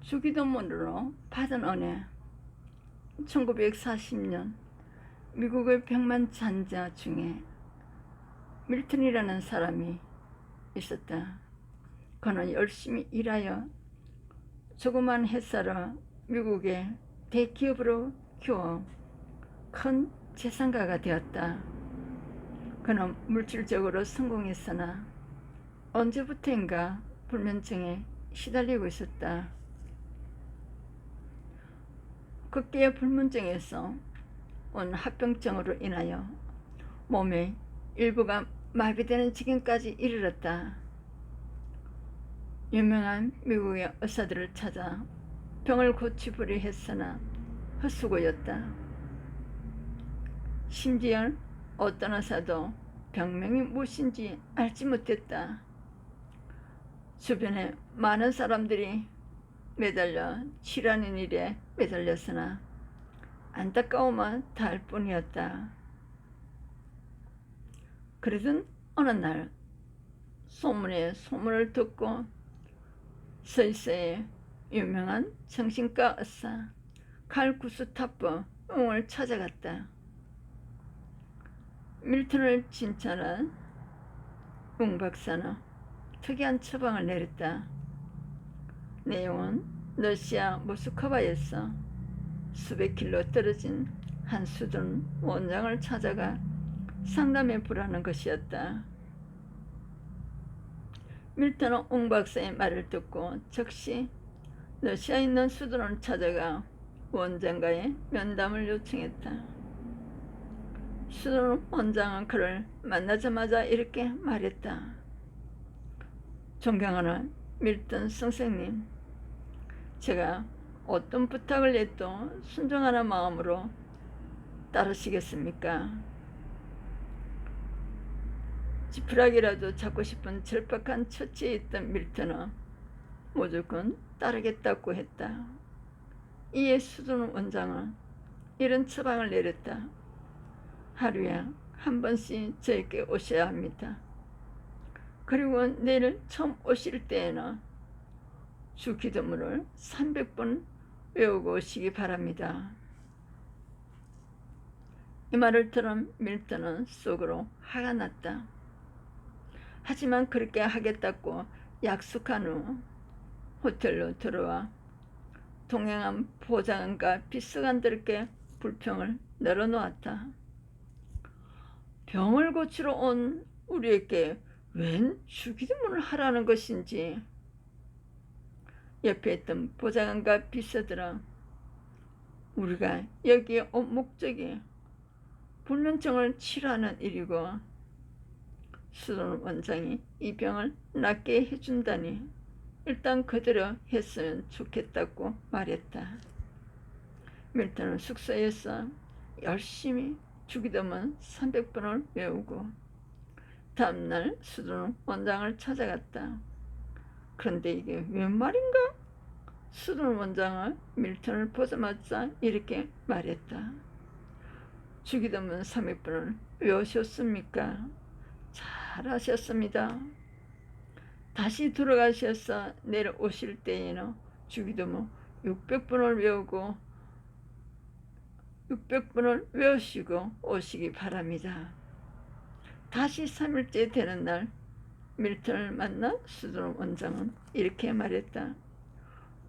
주기도문으로 받은 은혜 1940년 미국의 백만 잔자 중에 밀턴이라는 사람이 있었다. 그는 열심히 일하여 조그만 회사를 미국의 대기업으로 키워 큰 재산가가 되었다. 그는 물질적으로 성공했으나 언제부터인가 불면증에 시달리고 있었다. 극기의 불면증에서 온 합병증으로 인하여 몸의 일부가 마비되는 지경까지 이르렀다. 유명한 미국의 의사들을 찾아 병을 고치부려 했으나 헛수고였다. 심지어 어떤 의사도 병명이 무엇인지 알지 못했다. 주변에 많은 사람들이 매달려 치라는 일에 매달렸으나 안타까움만 닿을 뿐이었다. 그러던 어느 날 소문에 소문을 듣고 스위스의 유명한 정신과 의사 칼 구스타프 웅을 찾아갔다. 밀턴을 진찰한 웅 박사는 특이한 처방을 내렸다. 내용은 러시아 모스크바에서 수백 킬로 떨어진 한 수둔 원장을 찾아가 상담해 보라는 것이었다. 밀턴은 옹 박사의 말을 듣고 즉시 러시아에 있는 수둔을 찾아가 원장과의 면담을 요청했다. 수둔 원장은 그를 만나자마자 이렇게 말했다. 존경하는 밀턴 선생님, 제가 어떤 부탁을 해도 순종하는 마음으로 따르시겠습니까? 지푸라기라도 잡고 싶은 절박한 처지에 있던 밀턴은 무조건 따르겠다고 했다. 이에 수둔 원장은 이런 처방을 내렸다. 하루에 한 번씩 저에게 오셔야 합니다. 그리고 내일 처음 오실 때에는 주 기도문을 300번 외우고 오시기 바랍니다. 이 말을 들은 밀턴은 속으로 화가 났다. 하지만 그렇게 하겠다고 약속한 후 호텔로 들어와 동행한 보장과 비서관들께 불평을 내려놓았다. 병을 고치러 온 우리에게 웬 주기도문을 하라는 것인지 옆에 있던 보좌관과 비서들은 우리가 여기에 온 목적이 불면증을 치료하는 일이고 수돈 원장이 이 병을 낫게 해준다니 일단 그대로 했으면 좋겠다고 말했다. 밀턴은 숙소에서 열심히 주기도문 300번을 외우고 다음날 수돈 원장을 찾아갔다. 그런데 이게 웬 말인가? 수돈 원장은 밀턴을 보자마자 이렇게 말했다. 주기도문 300번을 외우셨습니까? 잘하셨습니다. 다시 돌아가셔서 내려오실 때에는 주기도문 600번을 외우고 600번을 외우시고 오시기 바랍니다. 다시 3일째 되는 날 밀턴을 만나 수돈 원장은 이렇게 말했다.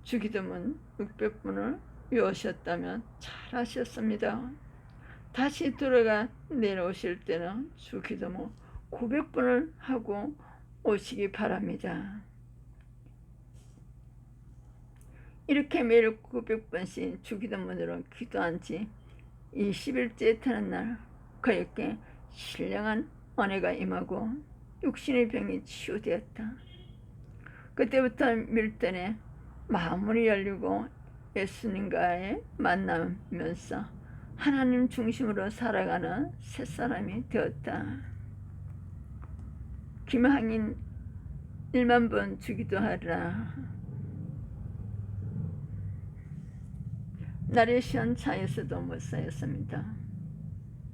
주기도문 600번을 외우셨다면 잘하셨습니다. 다시 돌아가 내려오실 때는 주기도문 900번을 하고 오시기 바랍니다. 이렇게 매일 900번씩 주기도문으로 기도한 지 20일째 되는 날 그에게 신령한 은혜가 임하고 육신의 병이 치유되었다. 그때부터 밀턴의 마음이 열리고 예수님과의 만나면서 하나님 중심으로 살아가는 새 사람이 되었다. 김항인 1만 번 주기도 하라. 나의 시원차에서도 못 쌓였습니다.